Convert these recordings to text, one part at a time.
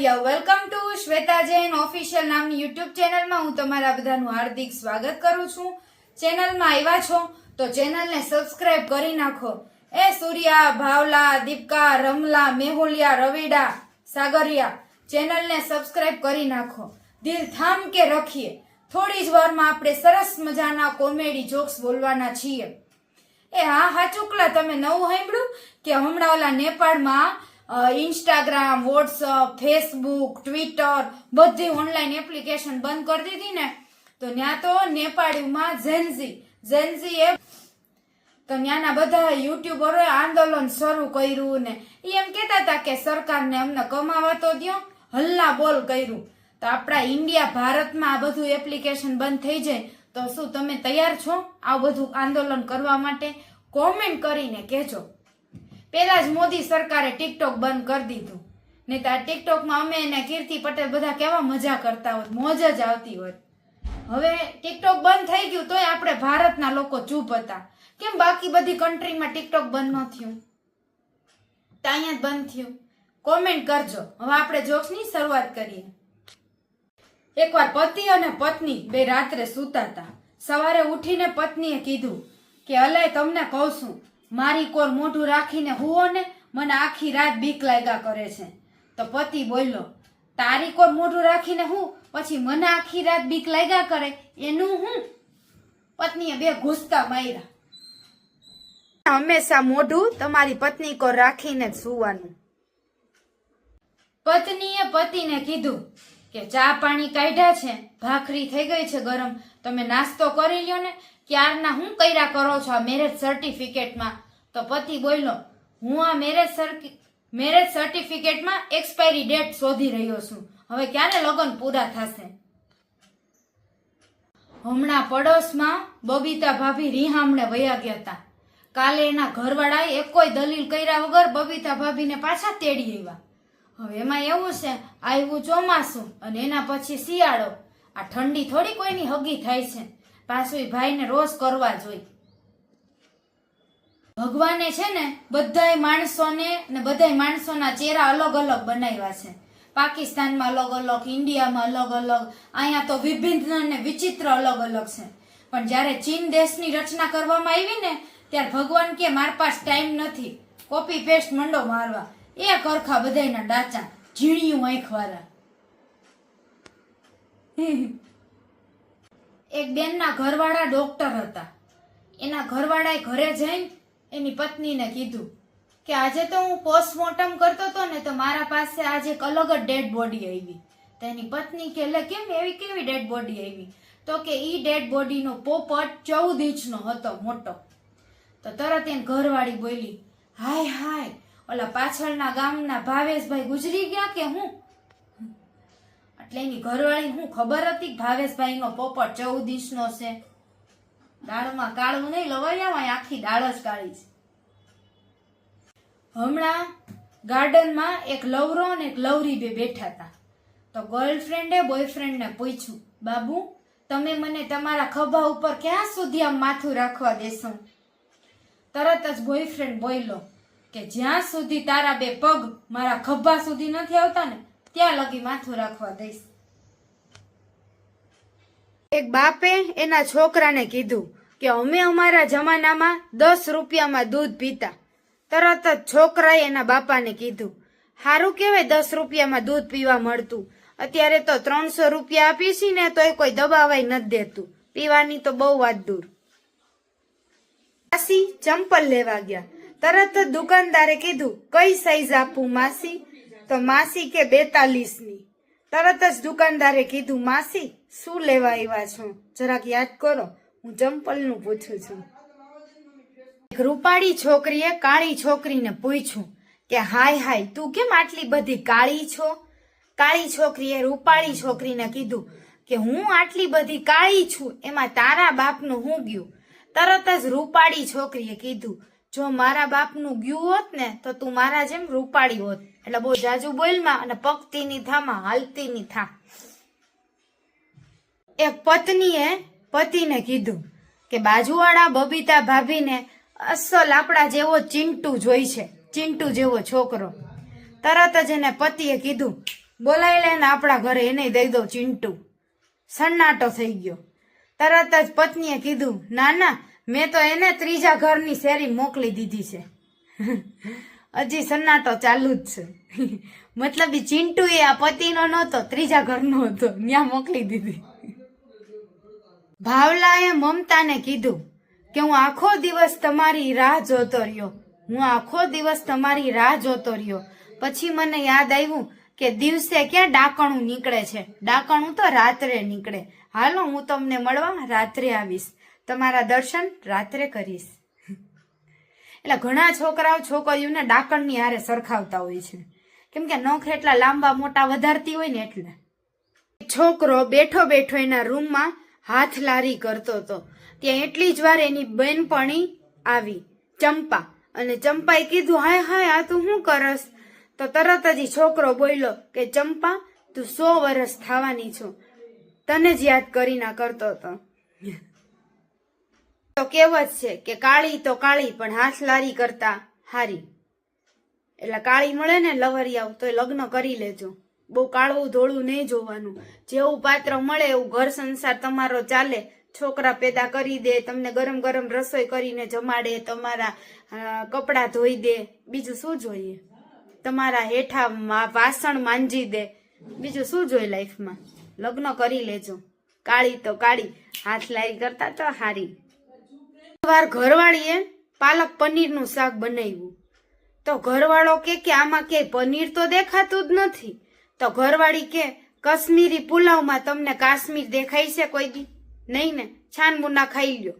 Welcome to Shweta official નામની YouTube ચેનલમાં હું તમારા બધાનું હાર્દિક સ્વાગત કરું છું. ચેનલમાં આવ્યા છો તો ચેનલને સબસ્ક્રાઇબ કરી નાખો. એ સૂર્યા, ભાવલા, દીપકા, રમલા, મેહુલિયા, રવિડા, સાગરિયા ચેનલને સબસ્ક્રાઇબ કરી નાખો. દિલ થામ કે રખીએ. થોડી જ વારમાં આપણે સરસ મજાના કોમેડી જોક્સ બોલવાના છીએ. એ હા હા, ચુકલા, તમે નવું સાંભળ્યું કે હમણાં ઓલા નેપાળમાં ઇન્સ્ટાગ્રામ વોટ્સઅપ ફેસબુક ટ્વિટર બધી ઓનલાઈન એપ્લિકેશન બંધ કરી દીધી ને. તો ત્યાં તો નેપાળીમાં ઝેન્ઝી ઝેન્ઝી એ તો ત્યાંના બધા યુટ્યુબરોએ આંદોલન શરૂ કર્યું ને. એમ કહેતા હતા કે સરકારને અમને કમાવા તો દ્યો, હલ્લા બોલ કર્યું. તો આપણા ઇન્ડિયા ભારતમાં આ બધું એપ્લિકેશન બંધ થઈ જાય, તો શું તમે તૈયાર છો આ બધું આંદોલન કરવા માટે? કોમેન્ટ કરીને કહેજો. પેલા જ મોદી સરકારે ટિકટોક બંધ કરી દીધું. નહીં તો આ ટિકટોકમાં અમે એને કીર્તિ પટેલ બધા કેવા મજા કરતા હોત, મોજ જ આવતી હોત. હવે ટિકટોક બંધ થઈ ગયું તોય આપણે ભારતના લોકો ચૂપ હતા. કેમ બાકી બધી કન્ટ્રીમાં ટિકટોક બંધ ન થયું? અહીંયા જ બંધ થયું. કોમેન્ટ કરજો. હવે આપણે જોક્સની શરૂઆત કરીએ. એકવાર પતિ અને પત્ની બે રાત્રે સૂતા હતા. સવારે ઉઠીને પત્નીએ કીધું કે, અલય તમને કહું છું. મારી કોર મોઢું રાખીને હુઓ ને, મને આખી રાત બીક લાગ્યા કરે છે. તો પતિ બોલ્યો, તારી કોર મોઢું રાખીને હું? પછી મને આખી રાત બીક લાગ્યા કરે? એનું હું? પત્નીએ બે ઘૂસતા માર્યા. હંમેશા મોઢું તમારી પત્ની કોર રાખીને જ સુવાનું. પત્નીએ પતિને કીધું કે ચા પાણી કાઢ્યા છે, ભાખરી થઈ ગઈ છે ગરમ, તમે નાસ્તો કરી લ્યો ને, ક્યારના હું કર્યા કરો છો આ મેરેજ સર્ટિફિકેટમાં તો પતિ બોલ્યો, હું આ મેરેજ મેરેજ સર્ટિફિકેટમાં એક્સપાયરી ડેટ શોધી રહ્યો છું. હવે ક્યારે લગ્ન પૂરા થશે? હમણાં પડોશમાં બબીતા ભાભી રિહામણે વયા ગયા હતા. કાલે એના ઘરવાળાએ એકોય દલીલ કર્યા વગર બબીતા ભાભીને પાછા તેડી આવ્યા. હવે એમાં એવું છે આવ્યું ચોમાસું અને એના પછી શિયાળો. આ ઠંડી થોડી કોઈની હગી થાય છે. પાછું ભાઈને રોજ કરવા જોઈએ. ભગવાને છે ને, બધાય માણસોને ને બધાય માણસોના ચહેરા અલગ અલગ બનાવ્યા છે. પાકિસ્તાનમાં અલગ અલગ, ઇન્ડિયામાં અલગ અલગ, અહીંયા તો વિભિન્ન અને વિચિત્ર અલગ અલગ છે. પણ જ્યારે ચીન દેશની રચના કરવામાં આવી ને, ત્યારે ભગવાન કે માર પાસ ટાઈમ નથી. કોપી પેસ્ટ મંડો મારવા. એ કરખા બધાયના ડાચા ઝીણિયું આંખવાળા એક બેનના ઘરવાળા ડોક્ટર હતા. એના ઘરવાળાએ ઘરે જઈને એની પત્નીને કીધું કે આજે તો હું પોસ્ટમોર્ટમ કરતો હતો ને તો મારા પાસે આજે એક અલગ જ ડેડ બોડી આવી. તો એની પત્ની કે એટલે કેમ એવી કેવી ડેડ બોડી આવી? તો કે એ ડેડ બોડીનો પોપટ ચૌદ ઇંચનો હતો, મોટો. તો તરત એને ઘરવાળી બોલી, હાય હાય ઓલા પાછળના ગામના ભાવેશભાઈ ગુજરી ગયા કે હું? એટલે એની ઘરવાળી હું ખબર હતી કે ભાવેશભાઈનો પોપટ ચૌદ ઇંચનો છે. દાળમાં કાળું નહીં લવાયા આખી દાળ જ કાળી છે. હમણાં ગાર્ડનમાં એક લવરો અને એક લવરી બે બેઠા હતા. તો ગર્લફ્રેન્ડે બોયફ્રેન્ડને પૂછ્યું, બાબુ, તમે મને તમારા ખભા ઉપર ક્યાં સુધી આમ માથું રાખવા દેશો? તરત જ બોયફ્રેન્ડ બોલ્યો કે જ્યાં સુધી તારા બે પગ મારા ખભા સુધી નથી આવતા ને, ત્યાં લગી માથું રાખવા દઈશ. એક બાપે એના છોકરાને કીધું કે અમે અમારા જમાનામાં દસ રૂપિયામાં દૂધ પીતા. તરત જ છોકરાએ એના બાપાને કીધું સારું કહેવાય દસ રૂપિયામાં દૂધ પીવા મળતું. અત્યારે તો ત્રણસો રૂપિયા આપીશી ને તોય કોઈ દબાવાય નથી દેતું. પીવાની તો બહુ વાત દૂર. ચંપલ લેવા ગયા. તરત દુકાનદારે કીધું, કઈ સાઈઝ આપું માસી? તો માસી કે, બેતાલીસની. તરત જ દુકાનદારે કીધું, માસી, શું લેવા આવ્યા છો? જરાક યાદ કરો, હું ચંપલનું પૂછું છું. એક રૂપાળી છોકરીએ કાળી છોકરીને પૂછ્યું કે, હાય હાય, તું કેમ આટલી બધી કાળી છો? કાળી છોકરીએ રૂપાળી છોકરીને કીધું કે, હું આટલી બધી કાળી છું, એમાં તારા બાપનું હું ગયું? તરત જ રૂપાળી છોકરીએ કીધું જો મારા બાપનું ગયું હોત ને, તો તું મારા જેમ રૂપાળી હોત. એટલે બહુ જાજુ બોલમાં અને પગતીની થામાં હાલતીની થા. એક પત્નીએ પતિને કીધું કે, બાજુવાળા બબીતા ભાભીને અસલ આપણા જેવો ચિંટુ જોઈ છે, ચિંટુ જેવો છોકરો. તરત જ એને પતિએ કીધું બોલાવી લે ને આપણા ઘરે, એને દઈ દો ચિંટુ. સન્નાટો થઈ ગયો. તરત જ પત્નીએ કીધું ના ના મેં તો એને ત્રીજા ઘરની શેરી મોકલી દીધી છે. હજી સન્નાટો ચાલુ જ છે. મતલબ ચિંટુ એ આ પતિનો નહોતો, ત્રીજા ઘરનો હતો. ત્યાં મોકલી દીધી. ભાવલાએ મમતાને કીધું કે હું આખો દિવસ તમારી રાહ જોતો રહ્યો. હું આખો દિવસ તમારી રાહ જોતો રહ્યો. પછી મને યાદ આવ્યું કે દિવસે ક્યાં ડાકણું નીકળે છે. ડાકણું તો રાત્રે નીકળે. હાલો હું તમને મળવા રાત્રે આવીશ. તમારા દર્શન રાત્રે કરીશ. એટલે ઘણા છોકરાઓ છોકરીઓને ડાકણની હારે સરખાવતા હોય છે. કેમ કે નખ એટલા લાંબા મોટા વધારતી હોય ને એટલે. છોકરો બેઠો બેઠો એના રૂમમાં હાથ લારી કરતો હતો. ત્યાં એટલી જ વાર એની બેનપણી આવી, ચંપા. અને ચંપાએ કીધું, હાય હાય, આ તું શું કરસ? તો તરત જ છોકરો બોલ્યો કે, ચંપા, તું સો વર્ષ થવાની છો. તને જ યાદ કરી ના કરતો હતો. તો કહેવત છે કે કાળી તો કાળી, પણ હાથ લારી કરતા હારી. એટલે કાળી મળે ને લવરિયાઓ તો લગ્ન કરી લેજો. બહુ કાળવું ધોળું નહીં જોવાનું. જેવું પાત્ર મળે એવું ઘર સંસાર તમારો ચાલે. છોકરા પેદા કરી દે, તમને ગરમ ગરમ રસોઈ કરીને જમાડે, તમારા કપડાં ધોઈ દે. બીજું શું જોઈએ? તમારા હેઠા વાસણ માંજી દે. બીજું શું જોઈએ લાઈફમાં લગ્ન કરી લેજો. કાળી તો કાળી, હાથ લારી કરતા તો હારી. વાર ઘરવાળીએ પાલક પનીરનું શાક બનાવ્યું. તો ઘરવાળો કે કે આમાં કે પનીર તો દેખાતું જ નથી. તો ઘરવાળી કે, કશ્મીરી પુલાવમાં તમને કાશ્મીર દેખાય છે કોઈ દી? નહીં ને છાનમુના ખાઈ લ્યો.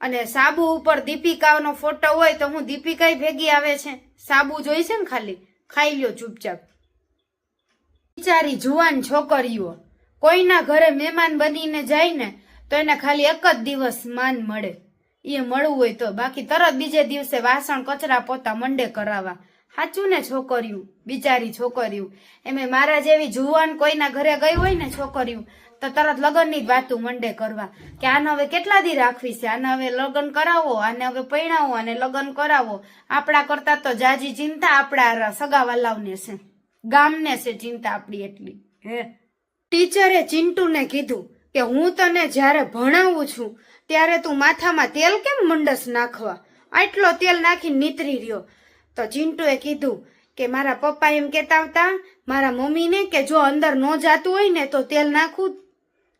અને સાબુ ઉપર દીપિકાનો ફોટો હોય તો હું દીપિકા ભેગી આવે છે. સાબુ જોઈ છે ને ખાલી? ખાઈ લ્યો ચૂપચાપ. બિચારી જુવાન છોકરીઓ, કોઈના ઘરે મહેમાન બનીને જાય ને, તો એને ખાલી એક જ દિવસ માન મળે. એ મળવું હોય તો. બાકી તરત બીજે દિવસે વાસણ કચરા પોતા મંડે કરાવવા. સાચું ને છોકરીયું બિચારી છોકરીયું એમે મારા જેવી જુવાન કોઈના ઘરે ગઈ હોય ને છોકરીયું તો તરત લગ્નની જ વાતું મંડે કરવા. કે આને હવે કેટલા દી રાખવી છે? આને હવે લગ્ન કરાવો આને હવે પૈણાવો અને લગ્ન કરાવો. આપણા કરતા તો જાજી ચિંતા આપણા સગા વાલાવને છે. ગામને છે ચિંતા આપણી એટલી. હે? ટીચરે ચિંટુને કીધું કે હું તને જ્યારે ભણાવું છું, ત્યારે તું માથામાં તેલ કેમ મંડસ નાખવા? આટલો તેલ નાખીને નીતરી રહ્યો. તો ચિંટુએ કીધું કે મારા પપ્પા એમ કહેતા હતા મારા મમ્મીને કે જો અંદર ન જાતું હોય ને તો તેલ નાખું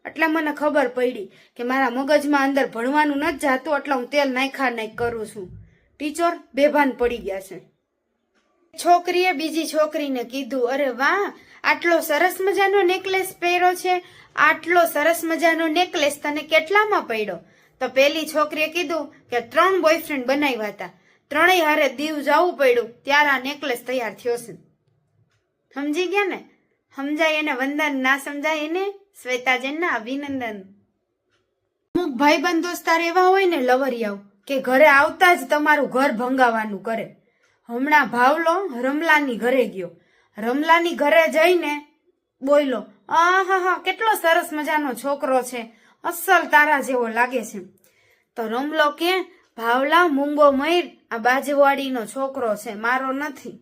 એટલે મને ખબર પડી કે મારા મગજમાં અંદર ભણવાનું નથી જાતું, એટલે હું તેલ નાખા નાખ કરું છું. ટીચર બેભાન પડી ગયા છે. છોકરીએ બીજી છોકરીને કીધું, અરે વાહ, આટલો સરસ મજાનો નેકલેસ પહેર્યો છે, આટલો સરસ મજાનો નેકલેસ તને કેટલામાં પડ્યો? તો પેલી છોકરીએ કીધું કે ત્રણ બોયફ્રેન્ડ બનાવ્યા હતા. ત્રણેય હારે દીવ જવું પડ્યું, ત્યારે આ નેકલેસ તૈયાર થયો છે. સમજી ગયા ને? સમજાય એને વંદન, ના સમજાય એને? શ્વેતાજનના અભિનંદન. અમુક ભાઈબંધ દોસ્તાર એવા હોય ને લવરિયાઓ, કે ઘરે આવતા જ તમારું ઘર ભંગાવાનું કરે. હમણાં ભાવલો રમલાની ઘરે ગયો. રમલાની ઘરે જઈને બોલો આ હા કેટલો સરસ મજાનો છોકરો છે. અસલ તારા જેવો લાગે છે. તો રમલો કે, ભાવલા, મૂંગો મયુર, આ બાજુવાડીનો છોકરો છે, મારો નથી.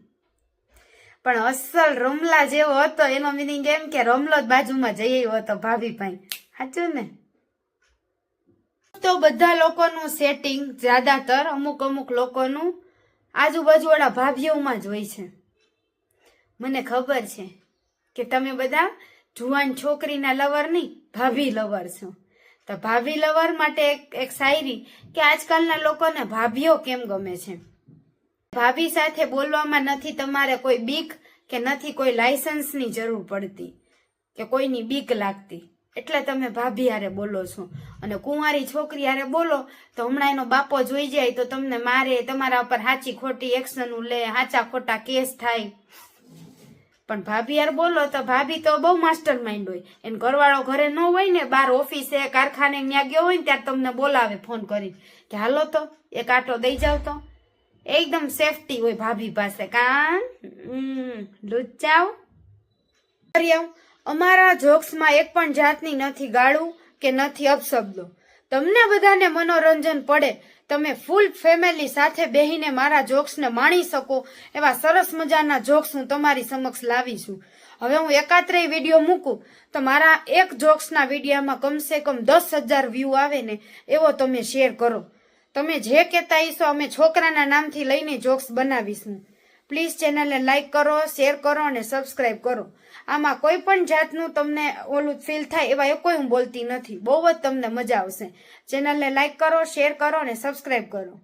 પણ અસલ રમલા જેવો હતો, એનો મિનિંગ એમ કે રમલો જ બાજુમાં જઈ આવ્યો હતો ભાભી ભાઈ. સાચું ને? તો બધા લોકોનું સેટિંગ જ્યાદાતર અમુક અમુક લોકોનું આજુબાજુવાળા ભાભીઓમાં જ હોય છે. મને ખબર છે કે તમે બધા જુવાન છોકરીના લવર નહીં, ભાભી લવર છો. તો ભાભી લવર માટે એક એક શાયરી કે આજકાલના લોકોને ભાભીઓ કેમ ગમે છે? ભાભી સાથે બોલવામાં નથી તમારે કોઈ બીક કે નથી કોઈ લાયસન્સની જરૂર પડતી કે કોઈની બીક લાગતી? એટલે તમે ભાભી હારે બોલો છો. અને કુંવારી છોકરી હારે બોલો, તો હમણાં એનો બાપો જોઈ જાય તો તમને મારે તમારા ઉપર સાચી ખોટી એક્શન લે સાચા ખોટા કેસ થાય. પણ ભાભી યાર બોલો તો ભાભી તો બહુ માસ્ટર માઇન્ડ હોય. એને ઘરવાળો ઘરે ન હોય ને, બાર ઓફિસે કારખાને ત્યાં ગયો હોય ને ત્યારે તમને બોલાવે ફોન કરી કે હાલો તો, એક આટો દઈ જાવ તો. એકદમ સેફટી હોય ભાભી પાસે. કાં લુચાવ આવ. અમારા જોક્સમાં એક પણ જાતની નથી ગાળું કે નથી અપશબ્દો. તમને બધાને મનોરંજન પડે. તમે ફૂલ ફેમિલી સાથે બેહીને મારા જોક્સને માણી શકો એવા સરસ મજાના જોક્સ હું તમારી સમક્ષ લાવી છું હવે હું એકાત્રેય વીડિયો મૂકું તો મારા એક જોક્સના વિડીયામાં કમસે કમ દસ હજાર વ્યૂ આવે ને એવો તમે શેર કરો. તમે જે કહેતા ઈશો અમે છોકરાના નામથી લઈને જોક્સ બનાવીશું. પ્લીઝ ચેનલને લાઇક કરો, શેર કરો અને સબસ્ક્રાઇબ કરો. આમાં કોઈ પણ જાતનું તમને ઓલું ફીલ થાય એવા એ કોઈ હું બોલતી નથી. બહુ જ તમને મજા આવશે. ચેનલને લાઇક કરો, શેર કરો અને સબસ્ક્રાઇબ કરો.